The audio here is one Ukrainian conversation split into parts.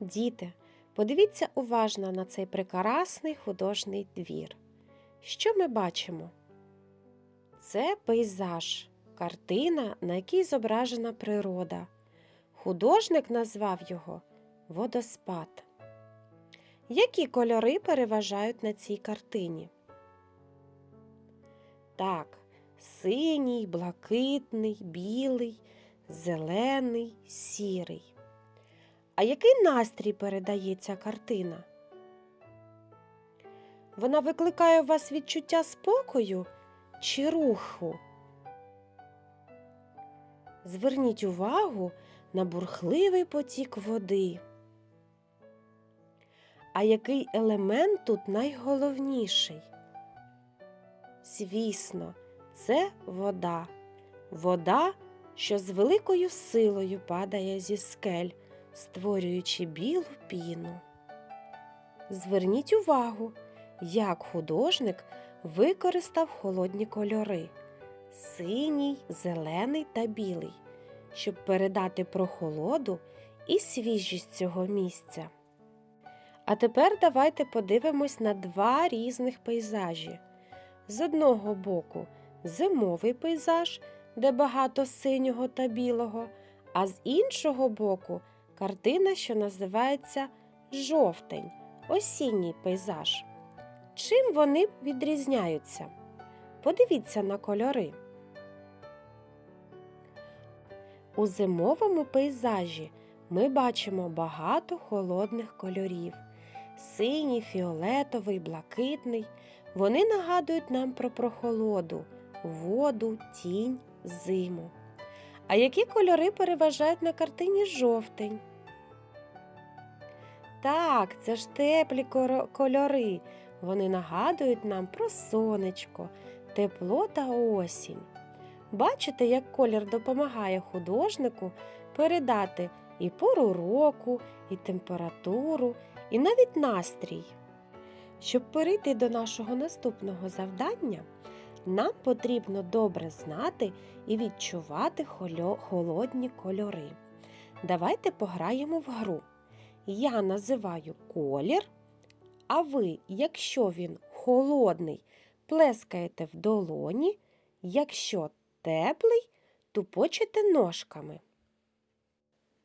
Діти, подивіться уважно на цей прекрасний художній двір. Що ми бачимо? Це пейзаж, картина, на якій зображена природа. Художник назвав його водоспад. Які кольори переважають на цій картині? Так, синій, блакитний, білий, зелений, сірий. А який настрій передає ця картина? Вона викликає у вас відчуття спокою чи руху? Зверніть увагу на бурхливий потік води. А який елемент тут найголовніший? Звісно, це вода. Вода, що з великою силою падає зі скель, створюючи білу піну. Зверніть увагу, як художник використав холодні кольори синій, зелений та білий, щоб передати прохолоду і свіжість цього місця. А тепер давайте подивимось на два різних пейзажі. З одного боку зимовий пейзаж, де багато синього та білого, а з іншого боку картина, що називається жовтень, осінній пейзаж. Чим вони відрізняються? Подивіться на кольори. У зимовому пейзажі ми бачимо багато холодних кольорів синій, фіолетовий, блакитний. Вони нагадують нам про прохолоду, воду, тінь, зиму. А які кольори переважають на картині жовтень? Так, це ж теплі кольори. Вони нагадують нам про сонечко, тепло та осінь. Бачите, як колір допомагає художнику передати і пору року, і температуру, і навіть настрій. Щоб перейти до нашого наступного завдання, нам потрібно добре знати і відчувати холодні кольори. Давайте пограємо в гру. Я називаю колір, а ви, якщо він холодний, плескаєте в долоні, якщо теплий, тупочете ножками.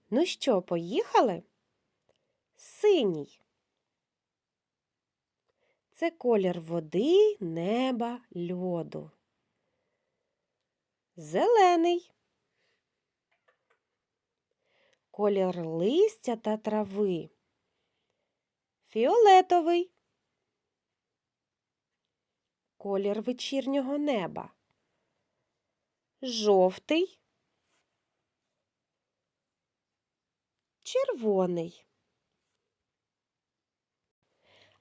Ну що, поїхали? Синій. Це колір води, неба, льоду. Зелений. Колір листя та трави. Фіолетовий. Колір вечірнього неба. Жовтий. Червоний.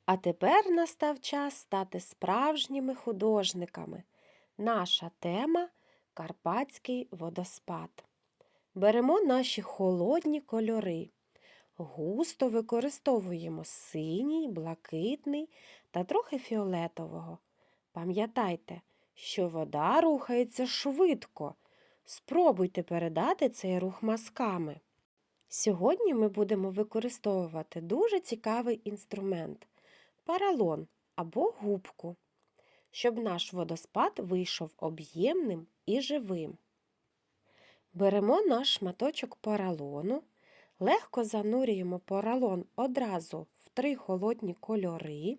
А тепер настав час стати справжніми художниками. Наша тема Карпатський водоспад. Беремо наші холодні кольори. Густо використовуємо синій, блакитний та трохи фіолетового. Пам'ятайте, що вода рухається швидко. Спробуйте передати цей рух мазками. Сьогодні ми будемо використовувати дуже цікавий інструмент паралон або губку, щоб наш водоспад вийшов об'ємним і живим. Беремо наш шматочок поролону, легко занурюємо поролон одразу в три холодні кольори.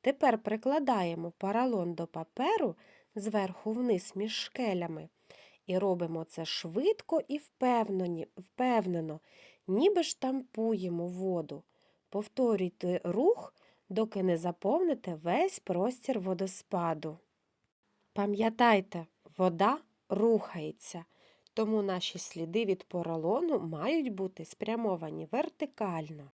Тепер прикладаємо поролон до паперу зверху вниз між шкелями і робимо це швидко і впевнено, ніби штампуємо воду. Повторюйте рух, доки не заповните весь простір водоспаду. Пам'ятайте, вода рухається, тому наші сліди від поролону мають бути спрямовані вертикально.